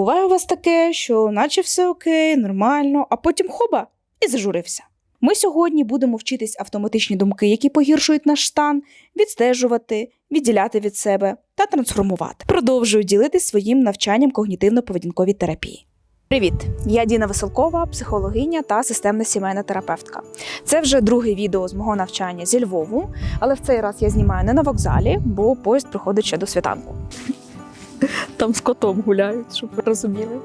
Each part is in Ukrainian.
Буває у вас таке, що наче все окей, нормально, а потім хоба і зажурився. Ми сьогодні будемо вчитись автоматичні думки, які погіршують наш стан, відстежувати, відділяти від себе та трансформувати. Продовжую ділитись своїм навчанням когнітивно-поведінковій терапії. Привіт! Я Діна Веселкова, психологиня та системна сімейна терапевтка. Це вже друге відео з мого навчання зі Львову, але в цей раз я знімаю не на вокзалі, бо поїзд приходить ще до світанку. Там з котом гуляють, щоб ви розуміли.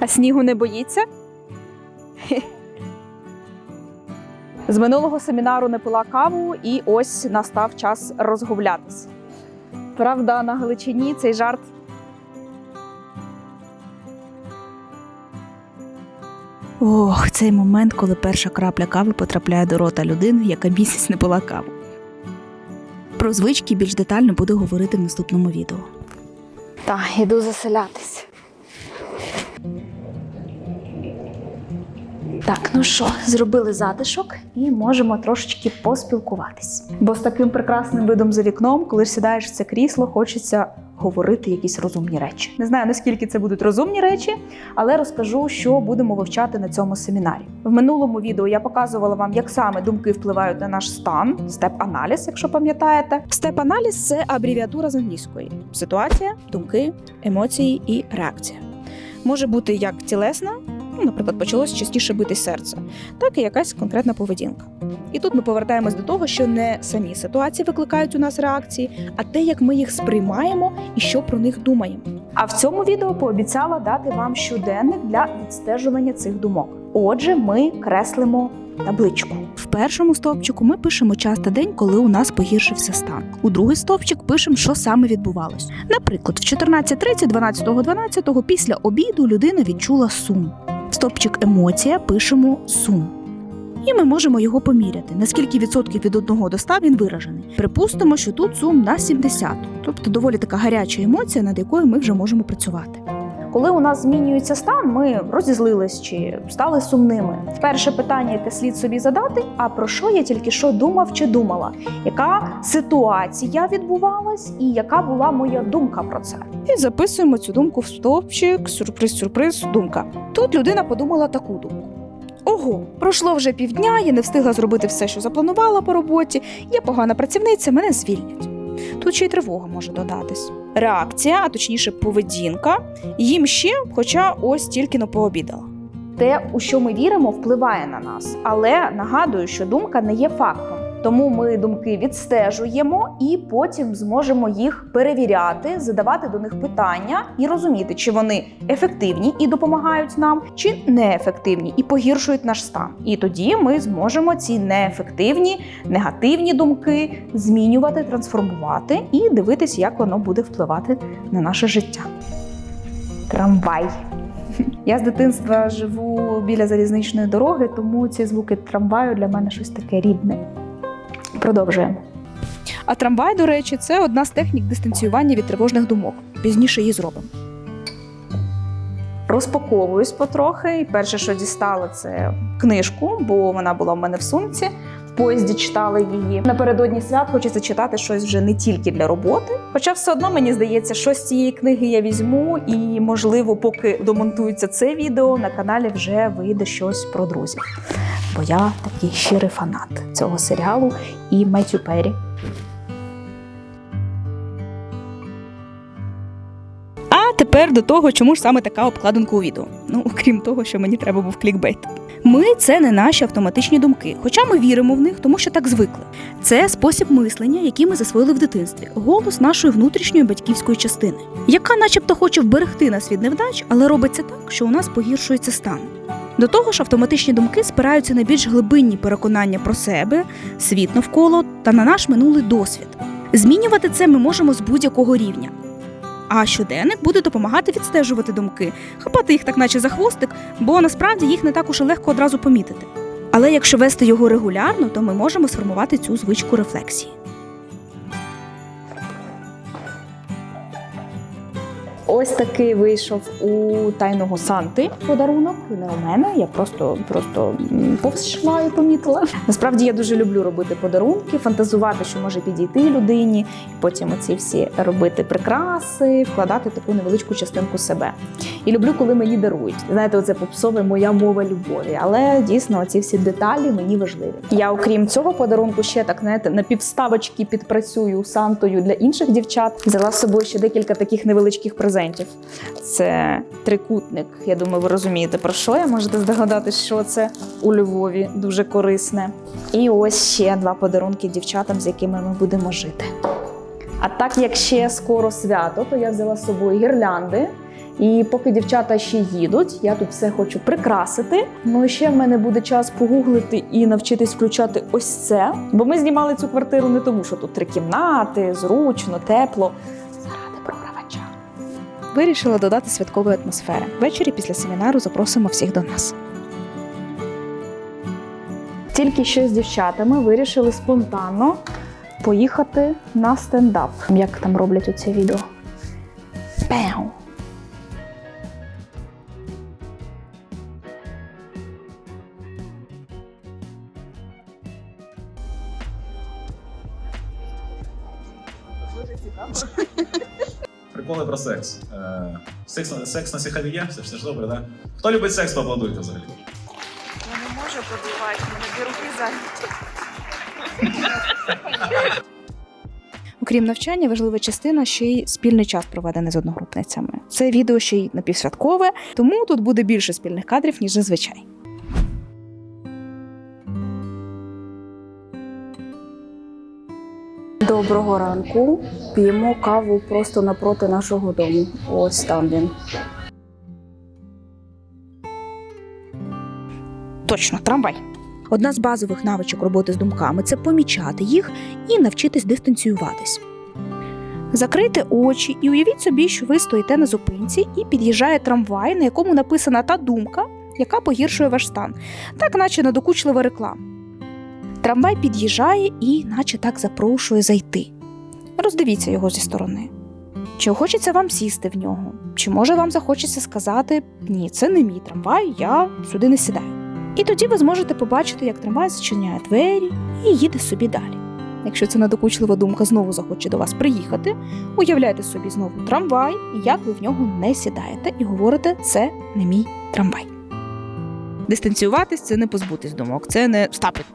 А снігу не боїться? З минулого семінару не пила каву, і ось настав час розгублятись. Правда, на Галичині цей жарт. Ох, цей момент, коли перша крапля кави потрапляє до рота людини, яка місяць не пила каву. Про звички більш детально буду говорити в наступному відео. Так, іду заселятись. Так, ну що, зробили затишок і можемо трошечки поспілкуватись. Бо з таким прекрасним видом за вікном, коли сідаєш в це крісло, хочеться говорити якісь розумні речі. Не знаю наскільки це будуть розумні речі, але розкажу, що будемо вивчати на цьому семінарі. В минулому відео я показувала вам, як саме думки впливають на наш стан, степ-аналіз, якщо пам'ятаєте. Степ-аналіз це абревіатура з англійської: ситуація, думки, емоції і реакція. Може бути як тілесна, наприклад, почалось частіше бити серце, так і якась конкретна поведінка. І тут ми повертаємось до того, що не самі ситуації викликають у нас реакції, а те, як ми їх сприймаємо і що про них думаємо. А в цьому відео пообіцяла дати вам щоденник для відстежування цих думок. Отже, ми креслимо табличку. В першому стовпчику ми пишемо час та день, коли у нас погіршився стан. У другий стовпчик пишемо, що саме відбувалось. Наприклад, в 14.30, 12.12 після обіду людина відчула сум. В стовпчик емоція пишемо сум. І ми можемо його поміряти, наскільки відсотків від 1 до 100 він виражений. Припустимо, що тут сум на 70, тобто доволі така гаряча емоція, над якою ми вже можемо працювати. Коли у нас змінюється стан, ми розізлились чи стали сумними. Перше питання, яке слід собі задати: а про що я тільки що думав чи думала? Яка ситуація відбувалась, і яка була моя думка про це? І записуємо цю думку в стовпчик, сюрприз, сюрприз, думка. Тут людина подумала таку думку. Ого, пройшло вже півдня, я не встигла зробити все, що запланувала по роботі. Я погана працівниця, мене звільнять. Тут ще й тривога може додатись. Реакція, а точніше поведінка, їм ще, хоча ось тільки но пообідала. Те, у що ми віримо, впливає на нас, але нагадую, що думка не є фактом. Тому ми думки відстежуємо і потім зможемо їх перевіряти, задавати до них питання і розуміти, чи вони ефективні і допомагають нам, чи неефективні і погіршують наш стан. І тоді ми зможемо ці неефективні, негативні думки змінювати, трансформувати і дивитися, як воно буде впливати на наше життя. Трамвай. Я з дитинства живу біля залізничної дороги, тому ці звуки трамваю для мене щось таке рідне. Продовжуємо. А трамвай, до речі, це одна з технік дистанціювання від тривожних думок. Пізніше її зробимо. Розпаковуюсь потрохи. І перше, що дістала, це книжку, бо вона була в мене в сумці. Поїзді читала її. Напередодні свят хочеться читати щось вже не тільки для роботи. Хоча все одно мені здається, що з цієї книги я візьму, і, можливо, поки домонтується це відео, на каналі вже вийде щось про друзів. Бо я такий щирий фанат цього серіалу і Меттю Перрі. А тепер до того, чому ж саме така обкладинка у відео. Ну, окрім того, що мені треба був клікбейт. Ми це не наші автоматичні думки, хоча ми віримо в них, тому що так звикли. Це спосіб мислення, який ми засвоїли в дитинстві, голос нашої внутрішньої батьківської частини, яка, начебто, хоче вберегти нас від невдач, але робиться так, що у нас погіршується стан. До того ж, автоматичні думки спираються на більш глибинні переконання про себе, світ навколо та на наш минулий досвід. Змінювати це ми можемо з будь-якого рівня. А щоденник буде допомагати відстежувати думки, хапати їх так, наче за хвостик, бо насправді їх не так уж легко одразу помітити. Але якщо вести його регулярно, то ми можемо сформувати цю звичку рефлексії. Ось такий вийшов у тайного Санти подарунок. Не у мене. Я просто просто повз помітила. Насправді я дуже люблю робити подарунки, фантазувати, що може підійти людині, і потім оці всі робити прикраси, вкладати таку невеличку частинку себе. І люблю, коли мені дарують. Знаєте, оце попсове моя мова любові. Але дійсно ці всі деталі мені важливі. Я, окрім цього подарунку, ще так знаєте, на півставочки підпрацюю сантою для інших дівчат. Взяла з собою ще декілька таких невеличких презентів. Це трикутник. Я думаю, ви розумієте про що я можете здогадатись, що це у Львові дуже корисне. І ось ще два подарунки дівчатам, з якими ми будемо жити. А так як ще скоро свято, то я взяла з собою гірлянди. І поки дівчата ще їдуть, я тут все хочу прикрасити. Ну і ще в мене буде час погуглити і навчитись включати ось це. Бо ми знімали цю квартиру не тому, що тут три кімнати, зручно, тепло. Заради програвача. Вирішила додати святкової атмосфери. Ввечері після семінару запросимо всіх до нас. Тільки що з дівчатами вирішили спонтанно поїхати на стендап. Як там роблять оце відео? Пеу! Про секс. Е, секс, на- секс на сіхаві є, все ж все ж добре, так? Хто любить секс, поаплодуйте взагалі. Я не можу подивати, мене дві руки зайняті. Окрім навчання, важлива частина ще й спільний час проведений з одногрупницями. Це відео ще й напівсвяткове, тому тут буде більше спільних кадрів, ніж зазвичай. Доброго ранку. П'ємо каву просто напроти нашого дому. Ось там він. Точно, трамвай. Одна з базових навичок роботи з думками це помічати їх і навчитись дистанціюватись. Закрийте очі і уявіть собі, що ви стоїте на зупинці і під'їжджає трамвай, на якому написана та думка, яка погіршує ваш стан, так наче надокучлива реклама. Трамвай під'їжджає і, наче так, запрошує зайти. Роздивіться його зі сторони. Чи хочеться вам сісти в нього? Чи може вам захочеться сказати ні, це не мій трамвай, я сюди не сідаю. І тоді ви зможете побачити, як трамвай зчиняє двері і їде собі далі. Якщо ця надокучлива думка знову захоче до вас приїхати, уявляйте собі знову трамвай, і як ви в нього не сідаєте, і говорите, це не мій трамвай. Дистанціюватись це не позбутись думок, це не стапит.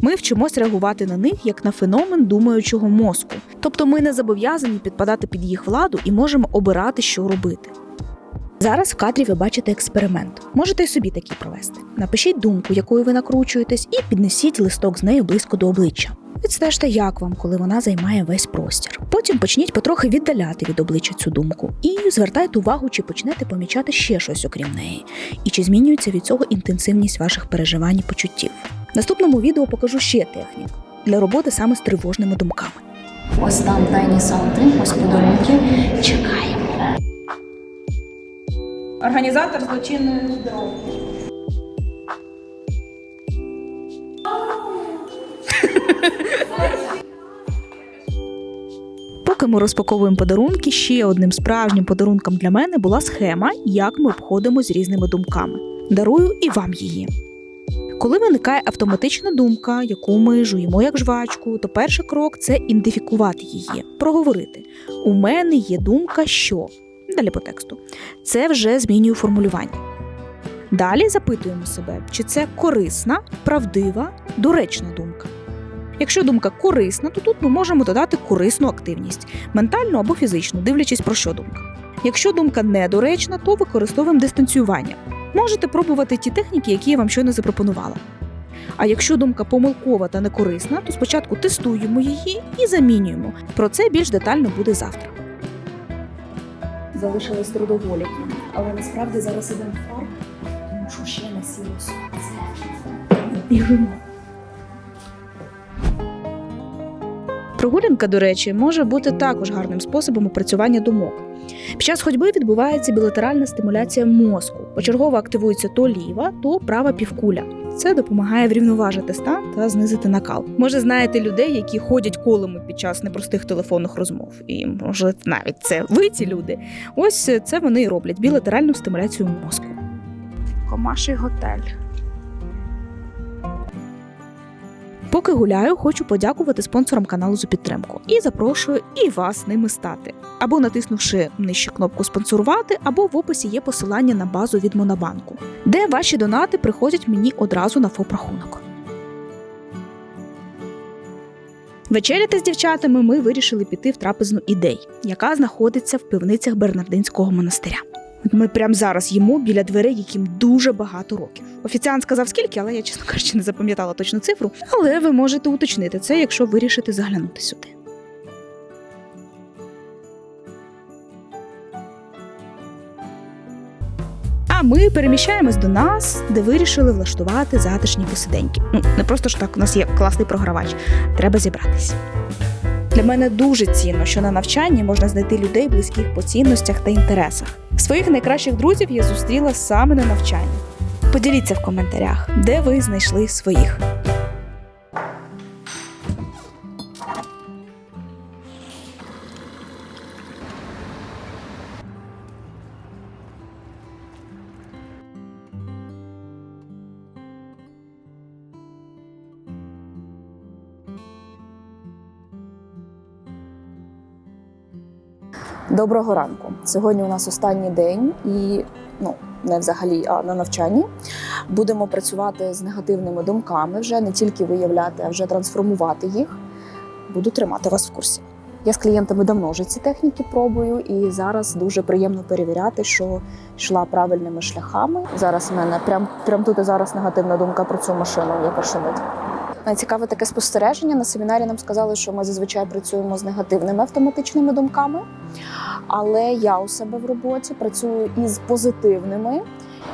Ми вчимось реагувати на них як на феномен думаючого мозку. Тобто ми не зобов'язані підпадати під їх владу і можемо обирати, що робити. Зараз в кадрі ви бачите експеримент. Можете й собі такий провести. Напишіть думку, якою ви накручуєтесь, і піднесіть листок з нею близько до обличчя. Відстежте, як вам, коли вона займає весь простір. Потім почніть потрохи віддаляти від обличчя цю думку і звертайте увагу, чи почнете помічати ще щось окрім неї, і чи змінюється від цього інтенсивність ваших переживань і почуттів. В наступному відео покажу ще технік для роботи саме з тривожними думками. Ось там тайні санти, ось подарунки. Чекаємо. Організатор злочинної здоров'я. Ми розпаковуємо подарунки, ще одним справжнім подарунком для мене була схема, як ми обходимо з різними думками. Дарую і вам її. Коли виникає автоматична думка, яку ми жуємо як жвачку, то перший крок це ідентифікувати її, проговорити. У мене є думка, що далі по тексту. Це вже змінює формулювання. Далі запитуємо себе, чи це корисна, правдива, доречна думка. Якщо думка корисна, то тут ми можемо додати корисну активність, ментальну або фізичну, дивлячись про що думка. Якщо думка недоречна, то використовуємо дистанціювання. Можете пробувати ті техніки, які я вам щойно запропонувала. А якщо думка помилкова та некорисна, то спочатку тестуємо її і замінюємо. Про це більш детально буде завтра. Залишились трудоволіки, але насправді зараз ідемо в тому що ще не сіло. Біжимо. Прогулянка, до речі, може бути також гарним способом опрацювання думок. Під час ходьби відбувається білатеральна стимуляція мозку. Почергово активується то ліва, то права півкуля. Це допомагає врівноважити стан та знизити накал. Може, знаєте людей, які ходять колами під час непростих телефонних розмов, і може навіть це ви ці люди. Ось це вони і роблять білатеральну стимуляцію мозку. Комаший готель. Поки гуляю, хочу подякувати спонсорам каналу за підтримку і запрошую і вас ними стати. Або натиснувши нижче кнопку спонсорувати, або в описі є посилання на базу від Монобанку, де ваші донати приходять мені одразу на ФОП-рахунок. Вечеряти з дівчатами ми вирішили піти в трапезну ідей, яка знаходиться в пивницях Бернардинського монастиря. Ми прямо зараз їмо біля дверей, яким дуже багато років. Офіціант сказав скільки, але я, чесно кажучи, не запам'ятала точну цифру. Але ви можете уточнити це, якщо вирішите заглянути сюди. А ми переміщаємось до нас, де вирішили влаштувати затишні посиденьки. Ну, не просто ж так, у нас є класний програвач. Треба зібратись. Для мене дуже цінно, що на навчанні можна знайти людей близьких по цінностях та інтересах. Своїх найкращих друзів я зустріла саме на навчанні. Поділіться в коментарях, де ви знайшли своїх. Доброго ранку. Сьогодні у нас останній день, і ну не взагалі, а на навчанні. Будемо працювати з негативними думками, вже не тільки виявляти, а вже трансформувати їх. Буду тримати вас в курсі. Я з клієнтами давно вже ці техніки пробую, і зараз дуже приємно перевіряти, що йшла правильними шляхами. Зараз в мене прям, прям тут і зараз негативна думка про цю машину, яка шумить. Цікаве таке спостереження. На семінарі нам сказали, що ми зазвичай працюємо з негативними автоматичними думками. Але я у себе в роботі працюю із позитивними,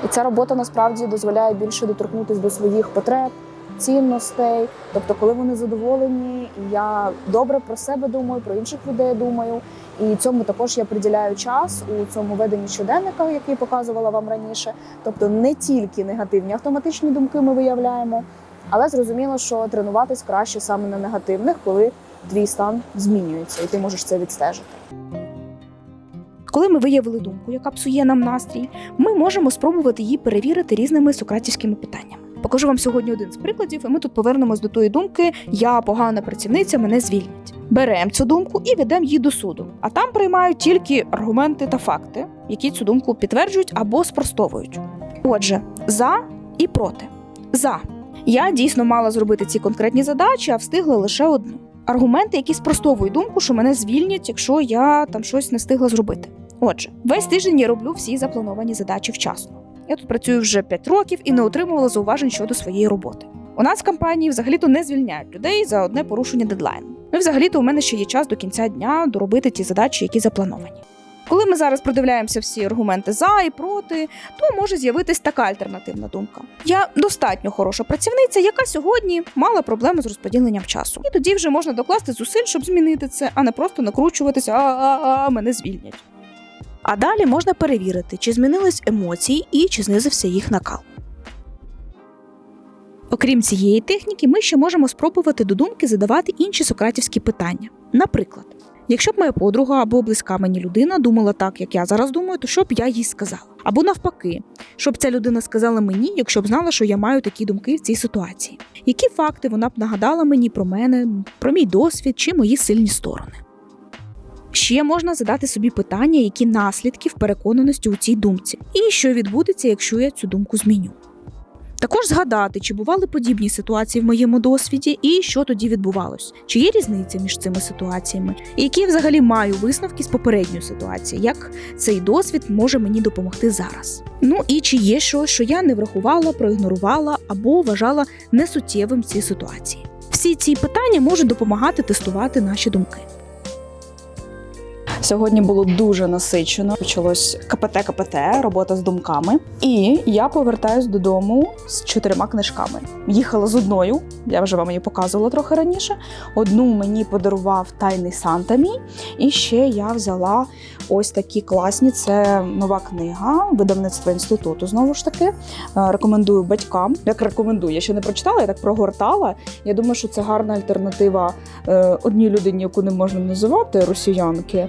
і ця робота насправді дозволяє більше доторкнутися до своїх потреб, цінностей. Тобто, коли вони задоволені, я добре про себе думаю, про інших людей думаю. І цьому також я приділяю час у цьому веденні щоденника, який показувала вам раніше. Тобто, не тільки негативні автоматичні думки ми виявляємо, але зрозуміло, що тренуватись краще саме на негативних, коли твій стан змінюється, і ти можеш це відстежити. Коли ми виявили думку, яка псує нам настрій, ми можемо спробувати її перевірити різними сократівськими питаннями. Покажу вам сьогодні один з прикладів, і ми тут повернемось до тої думки: я погана працівниця, мене звільнять. Беремо цю думку і ведемо її до суду. А там приймають тільки аргументи та факти, які цю думку підтверджують або спростовують. Отже, за і проти. За я дійсно мала зробити ці конкретні задачі, а встигла лише одну. Аргументи, які спростовують думку, що мене звільнять, якщо я там щось не встигла зробити. Отже, весь тиждень я роблю всі заплановані задачі вчасно. Я тут працюю вже 5 років і не отримувала зауважень щодо своєї роботи. У нас в компанії взагалі-то не звільняють людей за одне порушення дедлайну. Ну взагалі-то у мене ще є час до кінця дня доробити ті задачі, які заплановані. Коли ми зараз продивляємося всі аргументи за і проти, то може з'явитись така альтернативна думка. Я достатньо хороша працівниця, яка сьогодні мала проблеми з розподіленням часу. І тоді вже можна докласти зусиль, щоб змінити це, а не просто накручуватися, а-а-а, мене звільнять. А далі можна перевірити, чи змінились емоції і чи знизився їх накал. Окрім цієї техніки, ми ще можемо спробувати до думки задавати інші сократівські питання. Наприклад, якщо б моя подруга або близька мені людина думала так, як я зараз думаю, то що б я їй сказала? Або навпаки, що б ця людина сказала мені, якщо б знала, що я маю такі думки в цій ситуації. Які факти вона б нагадала мені про мене, про мій досвід чи мої сильні сторони? Ще можна задати собі питання, які наслідки в переконаності у цій думці, і що відбудеться, якщо я цю думку зміню. Також згадати, чи бували подібні ситуації в моєму досвіді, і що тоді відбувалось, чи є різниця між цими ситуаціями, і які взагалі маю висновки з попередньої ситуації, як цей досвід може мені допомогти зараз. Ну і чи є щось, що я не врахувала, проігнорувала або вважала несуттєвим в цій ситуації. Всі ці питання можуть допомагати тестувати наші думки. Сьогодні було дуже насичено. Почалось КПТ КПТ, робота з думками. І я повертаюсь додому з чотирма книжками. Їхала з одною, я вже вам її показувала трохи раніше. Одну мені подарував тайний Санта мій. І ще я взяла ось такі класні. Це нова книга видавництва інституту. Знову ж таки, Е, рекомендую батькам. Як рекомендую, я ще не прочитала, я так прогортала. Я думаю, що це гарна альтернатива е, одній людині, яку не можна називати росіянки.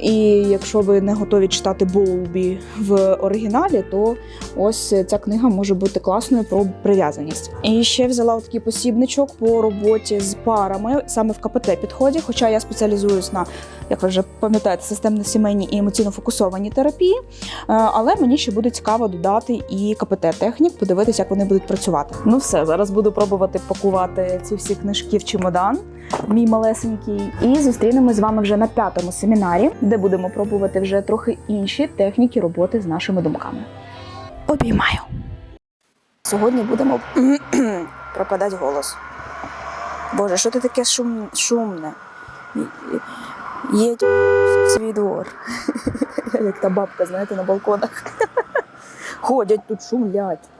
І якщо ви не готові читати Боулбі в оригіналі, то ось ця книга може бути класною про прив'язаність. І ще взяла такий посібничок по роботі з парами саме в КПТ підході. Хоча я спеціалізуюсь на, як ви вже пам'ятаєте, системно-сімейній і емоційно фокусованій терапії. Е, Але мені ще буде цікаво додати і КПТ технік, подивитися, як вони будуть працювати. Ну все, зараз буду пробувати пакувати ці всі книжки в чемодан мій малесенький. І зустрінемось з вами вже на п'ятому семінарі, де будемо пробувати вже трохи інші техніки роботи з нашими думками. Обіймаю! Сьогодні будемо пропадати голос. Боже, що ти таке шум... шумне? Є свій двор. Як та бабка, знаєте, на балконах. Ходять тут шумлять.